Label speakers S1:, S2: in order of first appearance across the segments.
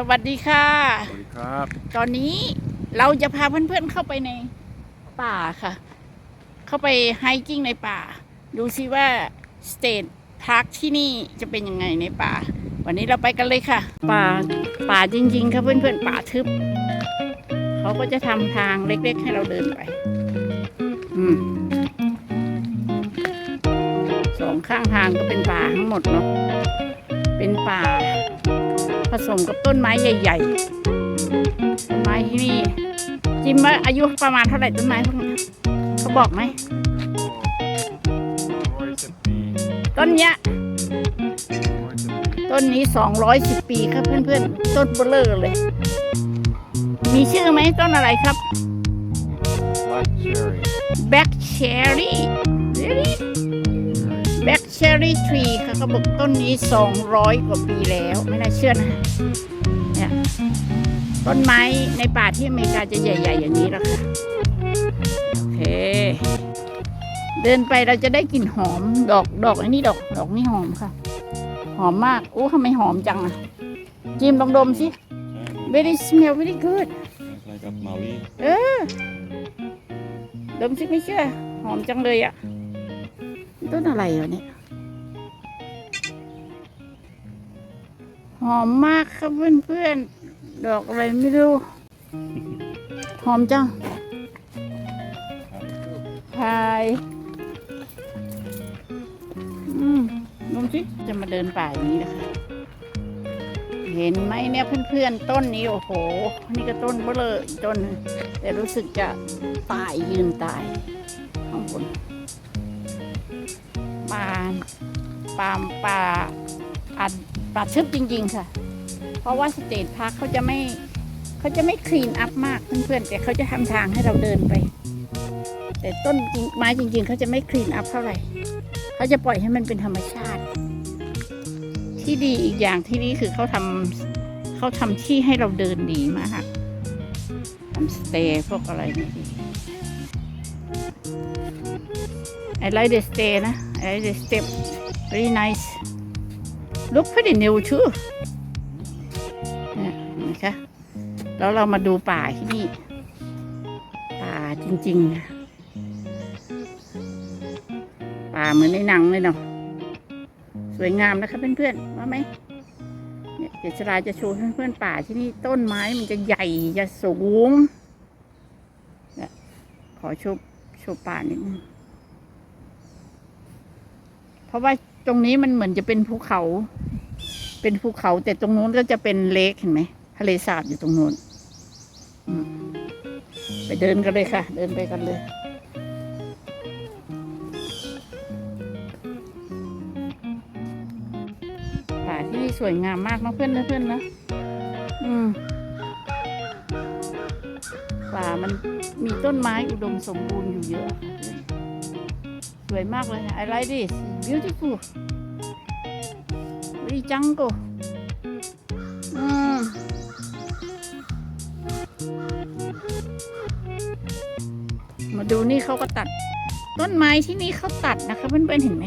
S1: สวัสดีค่ะ
S2: สวัสดีครับ
S1: ตอนนี้เราจะพาเพื่อนๆเข้าไปในป่าค่ะ เข้าไปไฮกิ้งในป่า ดูซิว่าสเตทพาร์คที่นี่จะเป็นยังไงในป่า วันนี้เราไปกันเลยค่ะ ป่าป่าจริงๆค่ะเพื่อนๆป่าทึบ เขาก็จะทำทางเล็กๆให้เราเดินไป อืมสองข้างทางก็เป็นป่าทั้งหมดเนาะเป็นป่า ผสมกับต้นไม้ใหญ่ๆต้นไม้ที่นี่จิมว่าอายุประมาณเท่าไหร่ต้นไม้พวกนี้เขาบอกไหม
S2: ร้อยสิบปี
S1: ต้นเนี้ย
S2: ร้อยสิบปี
S1: ต้นนี้ 210 ปีครับเพื่อนๆ ต้นเบลเลอร์เลย มีชื่อไหมต้นอะไรครับ
S2: Black cherry
S1: Black Cherry really Black Cherry Tree ค่ะเขาบอกต้นนี้ 200 กว่าปีแล้วไม่น่าเชื่อนะเนี่ยต้นไม้ในป่าที่อเมริกาจะใหญ่ ๆ อย่างนี้แล้วค่ะโอเค เดินไปเราจะได้กลิ่นหอมดอกดอกไอ้นี่ดอกดอกนี่หอมค่ะ หอมมากโอ้ทำไมหอมจังอะจิมลองดมสิ very smell very good
S2: คล้ายกับมาลี
S1: เออดมสิไม่เชื่อ หอมจังเลยอะต้นอะไรวะเนี่ย หอมมากครับเพื่อนๆ ดอกอะไรไม่รู้ หอมจังพายอืมดมสิจะมาเดินป่าอย่างนี้นะคะ เห็นไหมเนี่ยเพื่อนๆ ต้นนี้โอ้โห นี่ก็ต้นเบลออีกต้น แต่รู้สึกจะตายยืนตายข้างบนป่าป่าป่า ป่าทึบจริง ๆ ค่ะ เพราะว่าสเตทพาร์คเขาจะไม่เขาจะไม่คลีนอัพมากเพื่อนๆแต่เขาจะทำทางให้เราเดินไป แต่ต้นไม้จริง ๆเขาจะไม่คลีนอัพเท่าไหร่เขาจะปล่อยให้มันเป็นธรรมชาติ ที่ดีอีกอย่างที่นี่คือเขาทำเขาทำที่ให้เราเดินดีมากทำสเตย์พวกอะไรนี่ดี I like the stay นะ I like the step very nice look pretty new too นี่ยเห็นะคะแล้วเรามาดูป่าที่นี่ ป่าจริงๆ ป่าเหมือนในหนังเลยเนาะสวยงามนะคะเพื่อนๆว่าไหมเนี่ยเดี๋ยวชลาจะโชว์เพื่อนๆป่าที่นี่ต้นไม้มันจะใหญ่จะสูงนี่ขอโชว์โชว์ป่านิดนึงเพราะว่า ตรงนี้มันเหมือนจะเป็นภูเขา เป็นภูเขา แต่ตรงนู้นก็จะเป็นเลคเห็นไหมทะเลสาบอยู่ตรงนู้นไปเดินกันเลยค่ะ เดินไปกันเลยป่าที่นี่สวยงามมากนะเพื่อนนะเพื่อนนะอืมป่ามันมีต้นไม้อุดมสมบูรณ์อยู่เยอะค่ะ สวยมากเลย I like this beautiful very jungle อืมมาดูนี่เขาก็ตัด ต้นไม้ที่นี่เขาตัดนะคะเพื่อนๆเห็นไหม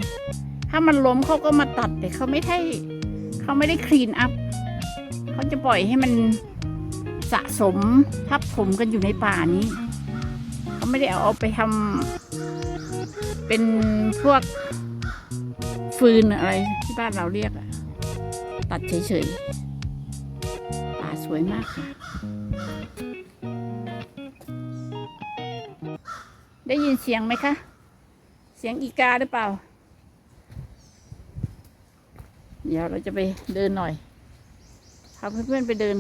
S1: ถ้ามันล้มเขาก็มาตัดแต่เขาไม่ได้เขาไม่ได้คลีนอัพเขาจะปล่อยให้มันสะสมทับถมกันอยู่ในป่านี้ เขาไม่ได้เอาเอาไปทำ เป็นพวกฟืนอะไรที่บ้านเราเรียกอะตัดเฉยๆป่าสวยมากค่ะ ได้ยินเสียงไหมคะ เสียงอีกาหรือเปล่า เดี๋ยวเราจะไปเดินหน่อยพาเพื่อนๆไปเดิน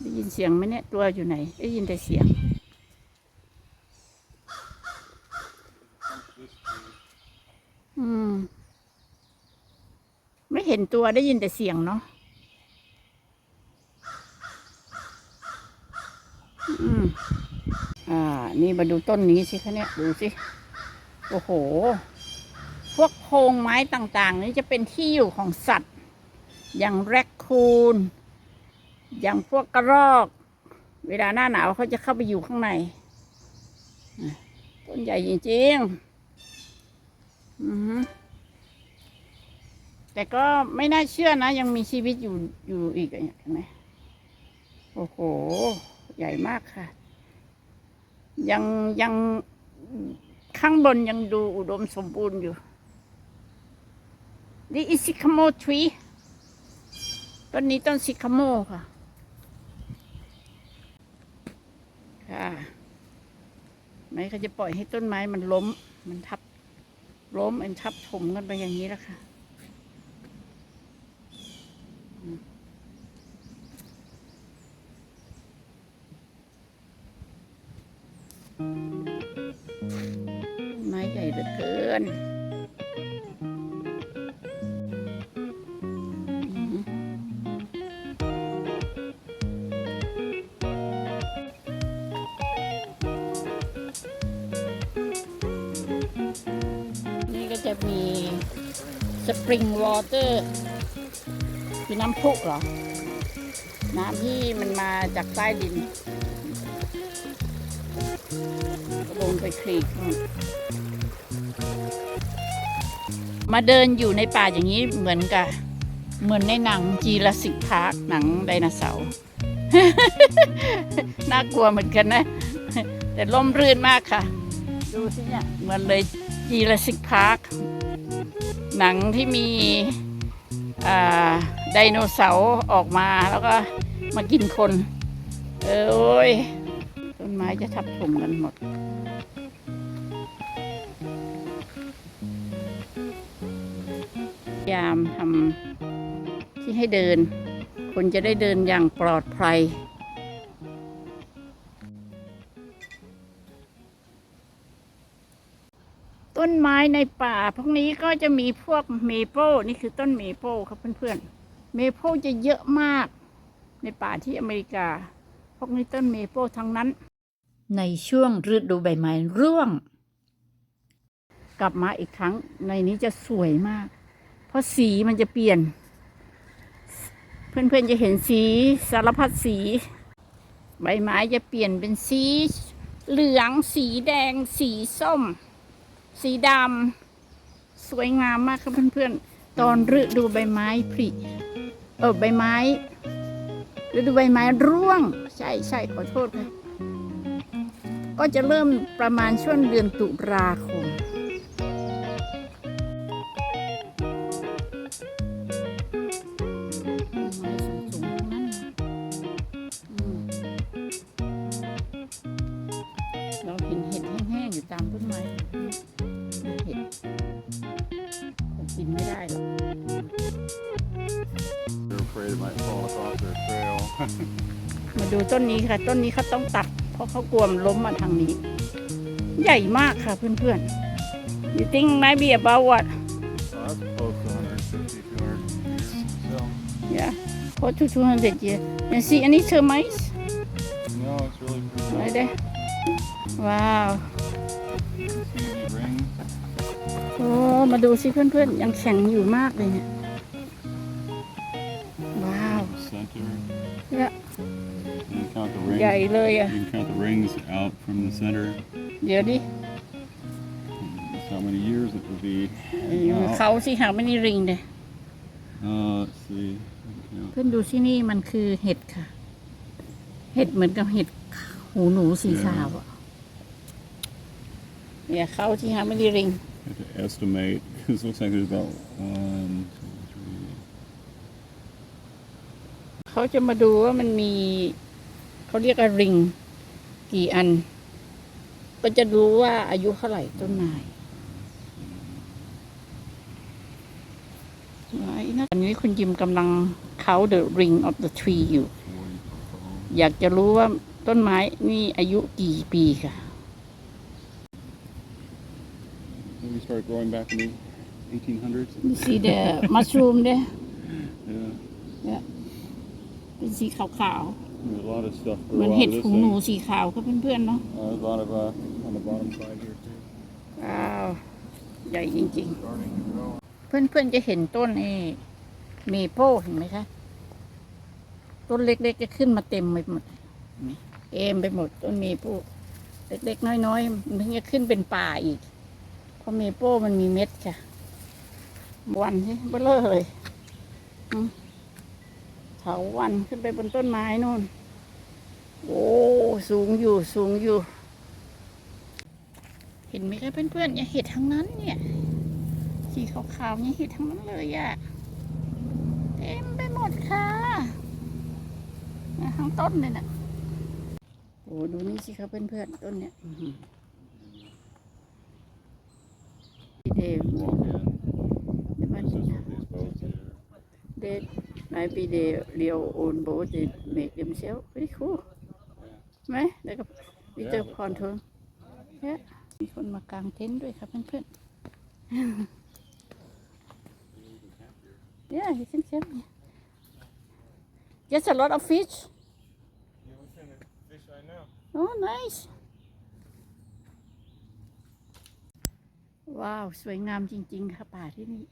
S1: ได้ยินเสียงไหมเนี่ย ตัวอยู่ไหน ได้ยินแต่เสียง อืม ไม่ เห็นตัวได้ยินแต่เสียงเนาะอืมอ่า นี่มาดูต้นนี้สิคะเนี่ย ดูสิ โอ้โห พวกโพรงไม้ต่างๆ นี่จะเป็นที่อยู่ของสัตว์ อย่างแรคคูน อย่างพวกกระรอก เวลาหน้าหนาวเขาจะเข้าไปอยู่ข้างใน ต้นใหญ่จริงๆ อือหือ แต่ก็ไม่น่าเชื่อนะ ยังมีชีวิตอยู่อยู่อีกเห็นไหมโอ้โห ใหญ่มากค่ะ ยังยังข้างบนยังดูอุดมสมบูรณ์อยู่ นี่อิซิคโมทรีต้นนี้ต้นซิคโมค่ะ ค่ะไม่เขาจะปล่อยให้ต้นไม้มันล้ม มันทับล้มมันทับถมกันไปอย่างนี้แล้วค่ะ ไม้ใหญ่เหลือเกินนี่ก็จะมีสปริงวอเตอร์ คือน้ำพุเหรอ น้ำที่มันมาจากใต้ดิน ลงไปคลี่มาเดินอยู่ในป่าอย่างนี้เหมือนกับ เหมือนในหนังจีราสิกพาร์คหนังไดโนเสาร์น่ากลัวเหมือนกันนะ แต่ล่มรื่นมากค่ะ ดูสิเนี่ยเหมือนเลยจีราสิกพาร์คหนังที่มี ไดโนเสาร์ออกมาแล้วก็มากินคนเออโอ้ยต้นไม้จะทับถมกันหมด พยายามทำที่ให้เดิน คนจะได้เดินอย่างปลอดภัย ต้นไม้ในป่า พวกนี้ก็จะมีพวกเมเปิลนี่คือต้นเมเปิลครับเพื่อนๆเมเปิลจะเยอะมากในป่าที่อเมริกา พวกนี้ต้นเมเปิลทั้งนั้น ในช่วงฤดูใบไม้ร่วง กลับมาอีกครั้งในนี้จะสวยมาก เพราะสีมันจะเปลี่ยน เพื่อนๆจะเห็นสีสารพัดสี ใบไม้จะเปลี่ยนเป็นสีเหลืองสีแดงสีส้ม สีดำสวยงามมากครับเพื่อนๆ ตอนฤดูใบไม้ผลิเออใบไม้ฤดูใบไม้ร่วง ใช่ใช่ขอโทษค่ะก็จะเริ่มประมาณช่วงเดือนตุลาคม เห็ดคงกินไม่ได้หรอก
S2: They're afraid it might fall across their trail.
S1: มาดูต้นนี้ค่ะ ต้นนี้เขาต้องตัด เพราะเขากลัวมันล้มมาทางนี้ ใหญ่มากค่ะเพื่อนๆ you think maybe about what
S2: Uh, that's close to 150, 200 years. So,
S1: yeah for to 200 years and see any termites
S2: no, it's really pretty
S1: right
S2: cool.
S1: there wow อ้มาดูสิเพื่อนๆ ยังแข็งอยู่มากเลยเนี่ย ว้าว
S2: Center.
S1: เนี่ย
S2: You can count the rings.
S1: ใหญ่เลยอะ
S2: You can count the rings out from the center.
S1: เดี๋ยวดิ
S2: That's how many years it will be.
S1: เขาสิหาไม่นี่ริงเลย
S2: Uh, let's see. Count.
S1: เพื่อนดูที่นี่มันคือเห็ดค่ะ เห็ดเหมือนกับเห็ดหูหนูสีขาวอะเนี่ยเขาที่หาไม่นี่ริง
S2: Have to estimate because it looks like there's about one, two, three.
S1: เขาจะมาดูว่ามันมีเขาเรียกว่าริง กี่อัน ก็จะรู้ว่าอายุเท่าไหร่ต้นไม้ไว้นะอันนี้คุณยิมกำลังเขา the ring of the tree อยู่ อยากจะรู้ว่าต้นไม้นี่อายุกี่ปีค่ะ
S2: Maybe start growing back in the 1800s.
S1: You see the mushroom there
S2: Yeah,
S1: เป็นสีขาว
S2: there's a lot of stuff
S1: ๆ
S2: grew
S1: เหมือน
S2: out
S1: เห็ด
S2: of this
S1: หูหนู
S2: thing.
S1: สีขาวครับเพื่อนๆเนาะ
S2: Uh, there's a lot of uh, on the bottom side here too.
S1: ว้าวใหญ่จริงๆ
S2: Starting to grow.
S1: เพื่อนๆจะเห็นต้นเอเมโป้เห็นไหมคะ ต้นเล็กๆจะขึ้นมาเต็มไปหมดเห็นไหมเอมไปหมดต้นเมโป้เล็กๆน้อยๆมันถึงจะขึ้นเป็นป่าอีกเพราะเมโป้มันมีเม็ดค่ะวันใช่เบลเลอเลยเถาวันขึ้นไปบนต้นไม้นู่น โอ้ สูงอยู่สูงอยู่ เห็นไหมคะเพื่อนๆอย่าเห็ดทั้งนั้นเนี่ยสีขาวๆเนี่ยเห็ดทั้งนั้นเลยอะเต็มไปหมดค่ะทั้งต้นเลยน่ะโอ้ดูนี่สิครับเพื่อนๆต้นเนี่ยอื้อหือเดว
S2: Walk in.
S1: เดี๋ยวมัน
S2: This is what these boats here.
S1: they maybe they their own boat they make themselves very cool ไหมแล้วก็มีเจอพรทุนเนี่ยมีคนมากางเต็นท์ด้วยครับเพื่อนๆ yeah you can camp here just a lot of fish oh nice ว้าว สวยงามจริง ๆ ค่ะป่าที่นี่